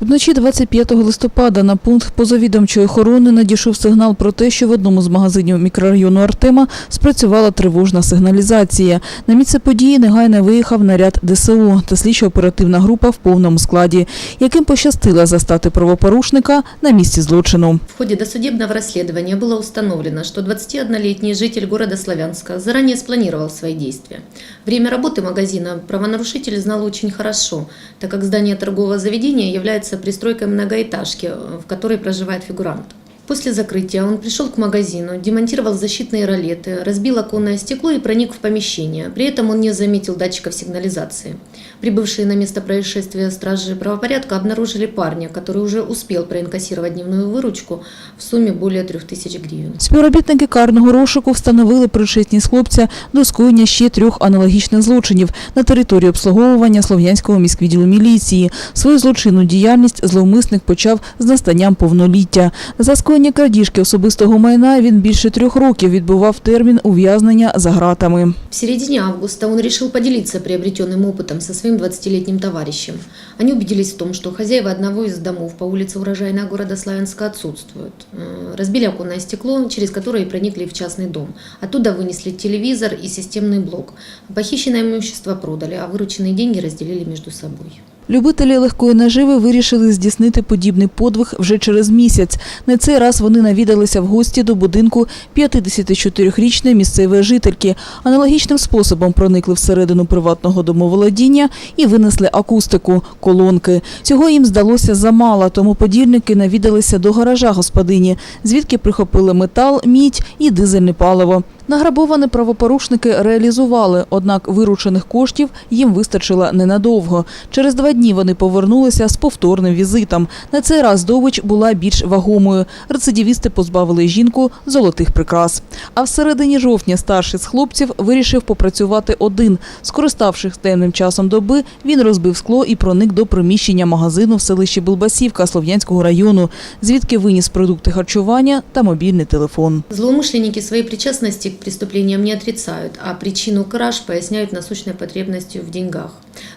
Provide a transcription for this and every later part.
Вночі 25 листопада на пункт позавідомчої охорони надійшов сигнал про те, що в одному з магазинів мікрорайону Артема спрацювала тривожна сигналізація. На місце події негайно виїхав наряд ДСУ та слідчо-оперативна група в повному складі, яким пощастило застати правопорушника на місці злочину. В ходе досудебного расследования было установлено, что 21-летний житель города Славянска заранее спланировал свои действия. Время работы магазина правонарушитель знал очень хорошо, так как здание торгового заведения является пристройкой многоэтажки, в которой проживает фигурант. После закрытия он пришел к магазину, демонтировал защитные ролеты, разбил оконное стекло и проник в помещение. При этом он не заметил датчиков сигнализации. Прибывшие на место происшествия стражи правопорядка обнаружили парня, который уже успел проинкассировать дневную выручку в сумме более 3000 гривен. Співробітники карного розшуку встановили причетність хлопця до скоєння ще трьох аналогічних злочинів на території обслуговування Слов'янського міськвідділу міліції. Свою злочинну діяльність зловмисник почав з настанням повноліття. За скоєння крадіжки особистого майна він більше трьох років відбував термін ув'язнення за ґратами. В середине августа он решил поделиться приобретенным опытом со своим 20-летним товарищем. Они убедились в том, что хозяева одного из домов по улице Урожайная города Славянска отсутствуют. Э, Разбили оконное стекло, через которое и проникли в частный дом. Оттуда вынесли телевизор и системный блок. Похищенное имущество продали, а вырученные деньги разделили между собой. Любителі легкої наживи вирішили здійснити подібний подвиг вже через місяць. На цей раз вони навідалися в гості до будинку 54-річної місцевої жительки. Аналогічним способом проникли всередину приватного домоволодіння і винесли акустику – колонки. Цього їм здалося замало, тому подільники навідалися до гаража господині, звідки прихопили метал, мідь і дизельне паливо. Награбоване правопорушники реалізували, однак виручених коштів їм вистачило ненадовго. Через два дні вони повернулися з повторним візитом. На цей раз здобич була більш вагомою. Рецидивісти позбавили жінку золотих прикрас. А в середині жовтня старший з хлопців вирішив попрацювати один. Скориставшись темним часом доби, він розбив скло і проник до приміщення магазину в селищі Билбасівка Слов'янського району, звідки виніс продукти харчування та мобільний телефон. Злоумышленники своей причастности к преступлениям не отрицают, а причину краж поясняют насущной потребностью в деньгах.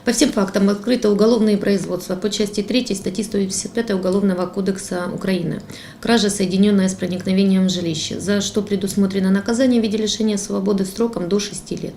По всем фактам открыто уголовные производства по части 3 статьи 155 Уголовного кодекса Украины. Кража, соединенная с проникновением в жилище, за что предусмотрено наказание в виде лишения свободы сроком до 6 лет.